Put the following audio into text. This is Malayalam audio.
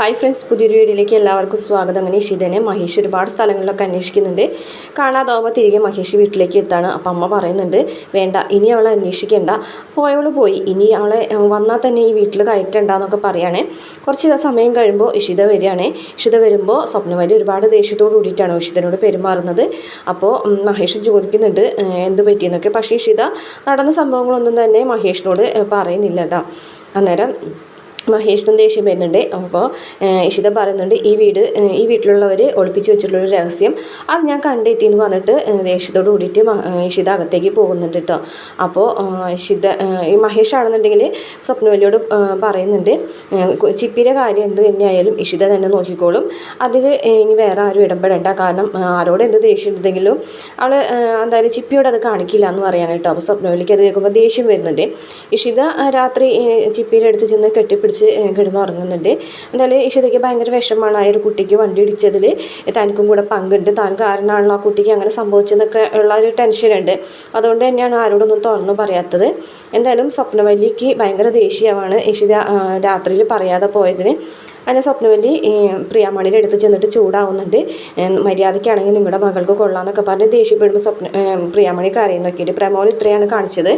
ഹായ് ഫ്രണ്ട്സ് പുതിയൊരു വീഡിയോയിലേക്ക് എല്ലാവർക്കും സ്വാഗതം. അങ്ങനെ ഇഷിതനെ മഹേഷ് ഒരുപാട് സ്ഥലങ്ങളിലൊക്കെ അന്വേഷിക്കുന്നുണ്ട്. കാണാതാവുമ്പോൾ തിരികെ മഹേഷ് വീട്ടിലേക്ക് എത്താണ് അപ്പം അമ്മ പറയുന്നുണ്ട് വേണ്ട ഇനി അവളെ അന്വേഷിക്കേണ്ട. പോയവൾ പോയി ഇനി അവളെ വന്നാൽ തന്നെ ഈ വീട്ടിൽ കയറ്റണ്ടെന്നൊക്കെ പറയുകയാണേ കുറച്ച് സമയം കഴിയുമ്പോൾ ഇഷിത വരികയാണ്. ഇഷിത വരുമ്പോൾ സ്വപ്നവലി ഒരുപാട് ദേഷ്യത്തോട് കൂടിയിട്ടാണ് ഇഷിതനോട് പെരുമാറുന്നത്. അപ്പോൾ മഹേഷ് ചോദിക്കുന്നുണ്ട് എന്ത് പറ്റിയെന്നൊക്കെ? പക്ഷേ ഇഷിത നടന്ന സംഭവങ്ങളൊന്നും തന്നെ മഹേഷിനോട് പറയുന്നില്ല കേട്ടോ അന്നേരം മഹേഷിനും ദേഷ്യം വരുന്നുണ്ട് അപ്പോൾ ഇഷിത പറയുന്നുണ്ട് ഈ വീട് ഈ വീട്ടിലുള്ളവർ ഒളിപ്പിച്ച് വെച്ചിട്ടുള്ളൊരു രഹസ്യം. അത് ഞാൻ കണ്ടെത്തി എന്ന് പറഞ്ഞിട്ട് ദേഷ്യത്തോട് കൂടിയിട്ട് ഇഷിത അകത്തേക്ക് പോകുന്നുണ്ട് കേട്ടോ അപ്പോൾ ഇഷിത ഈ മഹേഷ് ആണെന്നുണ്ടെങ്കിൽ സ്വപ്നവലിയോട് പറയുന്നുണ്ട് ചിപ്പിയുടെ കാര്യം എന്ത് തന്നെയായാലും ഇഷിത തന്നെ നോക്കിക്കോളും. അതിൽ ഇനി വേറെ ആരും ഇടപെടേണ്ട. കാരണം ആരോട് എന്ത് ദേഷ്യം ഉണ്ടെങ്കിലും അവൾ എന്തായാലും ചിപ്പിയോട് അത് കാണിക്കില്ല എന്ന് പറയാൻ കേട്ടോ അപ്പോൾ സ്വപ്നവലിക്ക് അത് കേൾക്കുമ്പോൾ ദേഷ്യം വരുന്നുണ്ട്. ഇഷിത രാത്രി ചിപ്പിയുടെ അടുത്ത് ചെന്ന് കെട്ടിപ്പിടിച്ച് ഏഹ്, കിടന്നുറങ്ങുന്നുണ്ട്. എന്തായാലും ഇഷിതയ്ക്ക് ഭയങ്കര വിഷമമാണ് ആ ഒരു കുട്ടിക്ക് വണ്ടി ഇടിച്ചതിൽ തനിക്കും കൂടെ പങ്കുണ്ട്. താൻ കാരണമാണല്ലോ ആ കുട്ടിക്ക് അങ്ങനെ സംഭവിച്ചെന്നൊക്കെ ഉള്ള ഒരു ടെൻഷനുണ്ട് അതുകൊണ്ട് തന്നെയാണ് ആരോടൊന്നും തുറന്നു പറയാത്തത്. എന്തായാലും സ്വപ്നവല്ലിക്ക് ഭയങ്കര ദേഷ്യമാണ് ഇഷിത രാത്രിയിൽ പറയാതെ പോയതിന്. അങ്ങനെ സ്വപ്നവല്ലി പ്രിയാമണിയുടെ അടുത്ത് ചെന്നിട്ട് ചൂടാവുന്നുണ്ട്. മര്യാദയ്ക്കാണെങ്കിൽ നിങ്ങളുടെ മകൾക്ക് കൊള്ളാമെന്നൊക്കെ പറഞ്ഞ് ദേഷ്യപ്പെടുമ്പോൾ സ്വപ്ന പ്രിയാമണി കരയുന്നൊക്കെയുണ്ട്. പ്രമോൾ ഇത്രയാണ് കാണിച്ചത്.